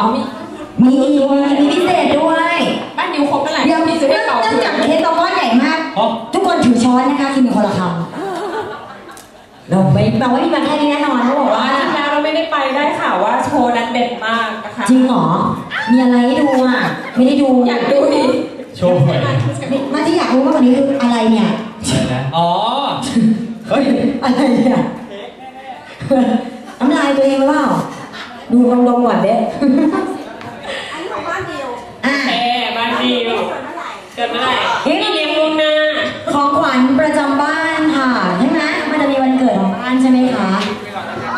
อ๋อมีมีมีพิเศษด้วยบ้านดิวครบเมื่อไหร่เดี๋ยวพี่เนื่ซื้อให้เก่าองจากเค้กเราก้อนใหญ่มาก อ๋อ ทุกคนถือช้อนนะคะกินเป็นคนละคำเราไม่เราไม่มีมาแค่นี้แน่นอนเขาบอกว่าว่าที่แล้วเราไม่ได้ไปได้ข่าวว่าโชว์นั้นเด็ดมากนะคะจริงเหรอมีอะไรให้ดูอะไม่ได้ดูอยากดูดิโชว์หน่อยนี่มาที่อยากรู้มากกว่านี้คืออะไรเนี่ยอะไรนะอ๋อเฮ้ยอะไรเนี่ยน้ำลายตัวเองหรือเปล่า ดูลองดมก่อนเด้อันนี้ของบ้านเดียวอะแม่บ้านดิวเกิดเมื่อไหร่เกิดเมื่อไหร่นี่เลี้ยงลูกหน้าของขวัญประจำบ้านค่ะใช่ไหมมันจะมีวันเกิดของบ้านใช่ไหมคะ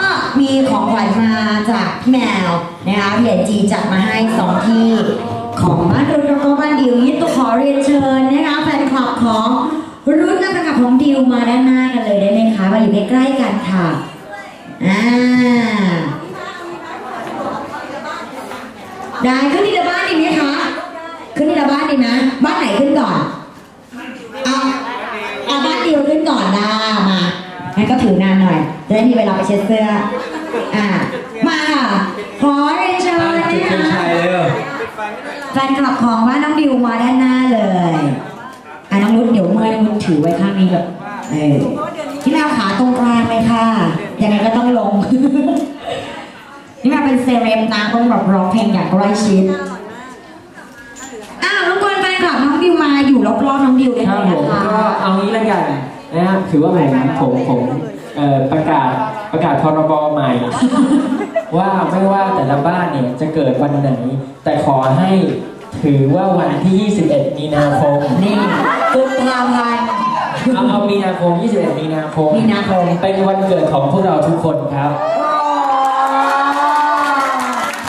ก็มีของขวัญมาจากพี่แมวนะคะพี่เอ็นจีจัดมาให้สองที่ ของบ้านรุ่นแล้วก็บ้านดิวยินตัวขอเรียนเชิญนะคะแฟนคลับของรุ่นและแฟนคลับของดิวมาด้านหน้ากันเลยได้ไหมคะมาอยู่ใกล้ๆกันค่ะอ่า ได้ขึ้นทีละบ้านดีไหมคะ ขึ้นทีละบ้านดีไหมบ้านไหนขึ้นก่อนเอาเอาบ้านเดียวขึ้นก่อนนะมางั้นก็ถือนานหน่อย จะได้มีเวลาไปเช็ดเสื้อ อ่า มาค่ะ ขอเรียนเชิญนะคะชัยแฟนคลับของบ้าน้องดิวมาด้านหน้าเลยอะน้องนุชเดี๋ยวเมื่อยน้องนุชถือไว้ข้างนี้แบบเออที่แมวขาตรงกลางเลยค่ะ ยังไงก็ต้องลง นี่มาเป็นเซเลบนะต้องแบบร้องเพลงอย่างใกล้ชิดอ้าวรบกวนแฟนคลับน้องดิวมาอยู่รอบๆน้องดิวได้คไหมรับผมนะคะก็เอางี้แล้วกันนะฮะถือว่าผมผมผมเอ่อประกาศประกาศพรบใหม่ ว่าไม่ว่าแต่ละบ้านเนี่ยจะเกิดวันไหน แต่ขอให้ถือว่าวันที่ 21 มีนาคมนี่กุมภาพันธ์เอาเอามีนาคม 21 มีนาคมมีนาคมเป็นวันเกิดของพวกเราทุกคนครับ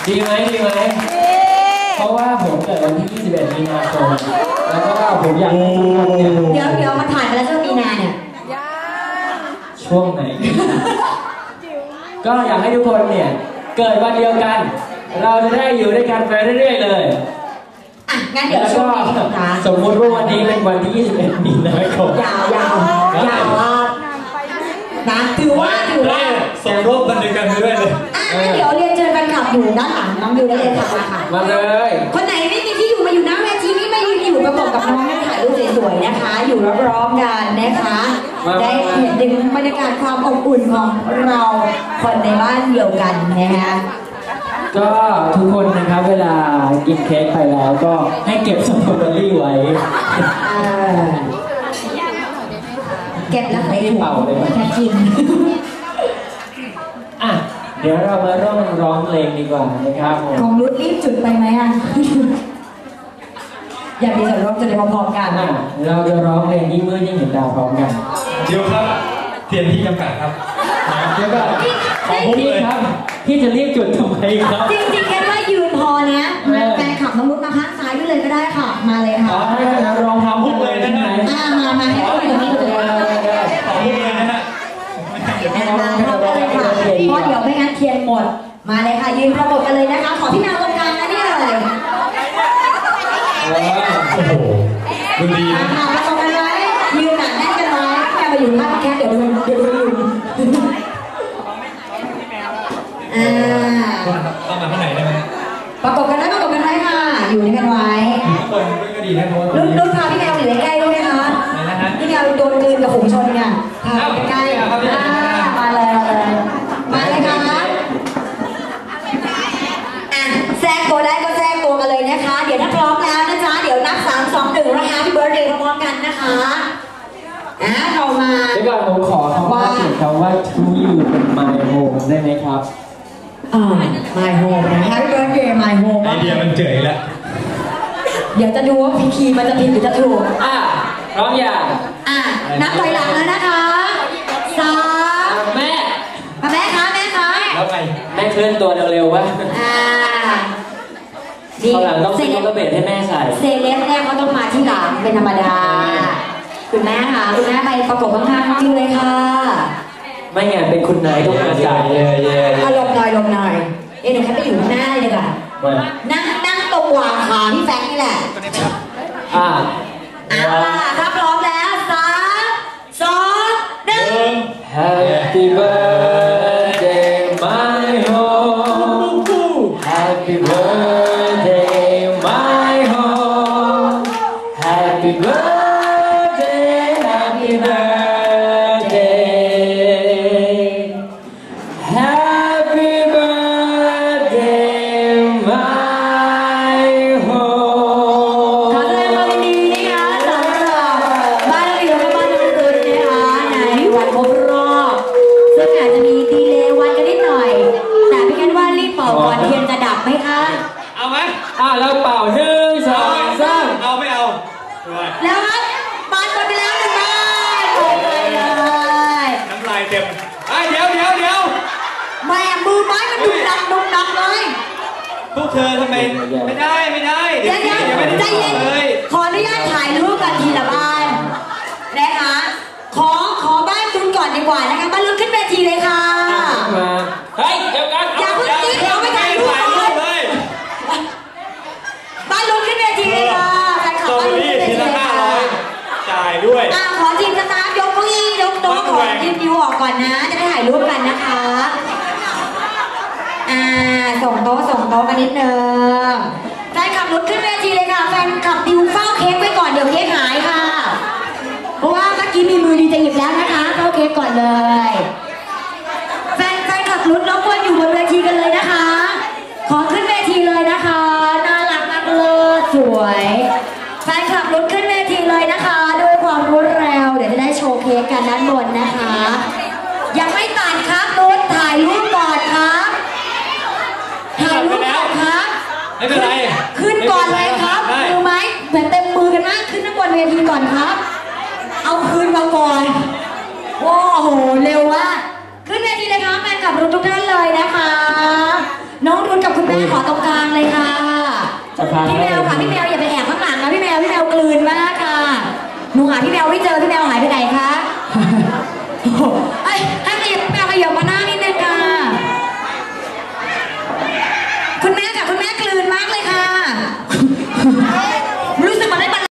ดีไหมดีไหมเพราะว่าผมเกิดวันที่ 21 มีนาคมแล้วก็ผมอยากให้ทุกคนเนี่ยเดี๋ยวเดี๋ยวมันถ่ายไปแล้วช่วงมีนาเนี่ยช่วงไหน ก็อยากให้ทุกคนเนี่ย เกิดวันเดียวกัน เราจะได้อยู่ด้วยกันไปเรื่อยๆเลยอะงั้นเดี๋ยวแล้วช่วก็งนี้นะคะสมมุติว่าวันนี้เป็นวันที่ 21 มีนาคมยาวยาวยาวมากนะถือว่าถือว่าส่งรูปบันทึกกันไปด้วยเลยอะ งั้นเดี๋ยวเรียนเชิญแฟนคลับอยู่ด้านหลังน้องดิวได้เลยค่ะมาค่ะ มาเลย คนไหนไม่มีที่อยู่มาอยู่หน้าเวทีนี่ไม่ยืนอยู่ประกบกับน้องให้ถ่ายรูปสวยๆนะคะ อยู่รอบๆกันนะคะได้เห็นถึงบรรยากาศความอบอุ่นของเราคนในบ้านเดียวกันนะคะก็ทุกคนนะครับเวลากินเค้กไปแล้วก็ให้เก็บสตรอเบอรี่ไว้เออเก็บแล้วใส่ถุงเป่าเลยไหม แค่กินอะ เดี๋ยวเรามาร่วมร้องเพลงดีกว่านะครับผมของรุดรีบจุดไปไหมอะ อยากมีส่วนร่วมจะได้พร้อมๆกันอะเราจะร้องเพลงยิ่งมืดยิ่งเห็นดาวพร้อมกันเดี๋ยวครับเตรียมที่จำกัดครับเดี๋ยวก่อนขอพี่ครับพี่จะรีบจุดทำไมครับ จริงๆแค่ ด มาเลยค่ะยืนประกบกันเลยนะคะ ขอพี่นางตรงกลางนะเนี่ยเลยโอ้โหดูดีมานะค่ะประกบกันไว้ยืนหนาแน่นกันไว้แค่มาอยู่ข้างแค่เดี๋ยวลืมเดี๋ยวลืมอ่า นนะคะอะเรามา เดี๋ยวก่อนผมขอคำว่า ถึงคำว่า to you เป็น my home ได้ไหมครับ อ่า My Home นะ Happy Birthday My Home ไอเดียมันเจ๋ยแล้วเดี๋ยวจะดูว่าพีคีย์มันจะผิดหรือจะถูก อะพร้อมอย่างอะ นับถอยหลังแล้วนะคะสามแม่ มาแม่คะแม่คะแล้วไงแม่เคลื่อนตัวเร็วๆวะอ่าตอนหลังต้องเซซื้อเลลูกบกระเบ็ดให้แม่ใส่ เซเลบเนี่ยเขาต้องมาที่หลังเป็นธรรมดา คุณแม่ค่ะคุณแม่ไปประกบข้างๆน้องดิวเลยค่ะไม่งั้นเป็นคุณนายต้องมาใส่เย่เย่อารมณ์หน่อยลมณ์หน่อยเอ๊ะหนูแค่ไปอยู่ข้างหน้าเลยดีกว่ามานั่งนั่งตรงวางขาพี่แฟงนี่แหละอะเอาล่ะถ้าพร้อมแล้วสามสองหนึ่ง Happy birthday my home Happy Happy birthday my home Happy birthday จะดับไหมคะ เอาไหมอะแล้วเป่าหนึ่งสองสามเอาไม่เอาด้วยแล้วครับปานหมดไปแล้วหนึ่งบ้านหมดไปเลยน้ำลายเต็มไอ้ยเดี๋ยวเดี๋ยวเดี๋ยวแม่มือไม้มันดุดังดุดังเลย พวกเธอทำไมไม่ได้ไม่ได้เดี๋ยวเดี๋ยวยังไม่ได้ใจเย็นเลยขออนุญาตถ่ายรูปกันทีละบ้านนะคะขอขอบ้านคุณก่อนดีกว่านะคะบ้านลุ้นขึ้นเวทีเลยค่ะ กันนะคะอ่าส่งโต๊ะส่งโต๊ะกันนิดนึงแฟนขับรถขึ้นเวทีเลยค่ะแฟนขับดิวเฝ้าเค้กไว้ก่อนเดี๋ยวเค้กหายค่ะ เพราะว่าเมื่อกี้มีมือดีจะหยิบแล้วนะคะเฝ้าเค้กก่อนเลย แฟนแฟนขับรถรบกวนอยู่บนเวทีกันเลยนะคะ ขอขึ้นเวทีเลยนะคะน่ารักมากเลยสวยแฟนคลับรถขึ้นเวทีเลยนะคะ ด้วยความรวดเร็วเดี๋ยวจะได้โชว์เค้กกันด้านบนนะคะ ยังไม่ตัดครับนุชถ่ายรูปก่อนครับถ่ายรูปก่อนครับไม่เป็นไรขึ้นก่อนเลยครับได้มือไหมเหมือนเต็มมือกันมากขึ้นข้างบนเวทีก่อนครับ เอาคืนมาก่อนโอ้โหเร็วว่ากขึ้นเวทีเลยครับแฟนคลับรถทุกท่านเลยนะคะ น้องรุนกับคุณแม่ขอตรงกลางเลยค่ะจะพาพี่แมวค่ะพี่แมวอย่าไปแอบข้างหลังนะพี่แมวพี่แมวกลืนมากค่ะหนูหาพี่แมวไม่เจอพี่แมวหายไปไหนคะ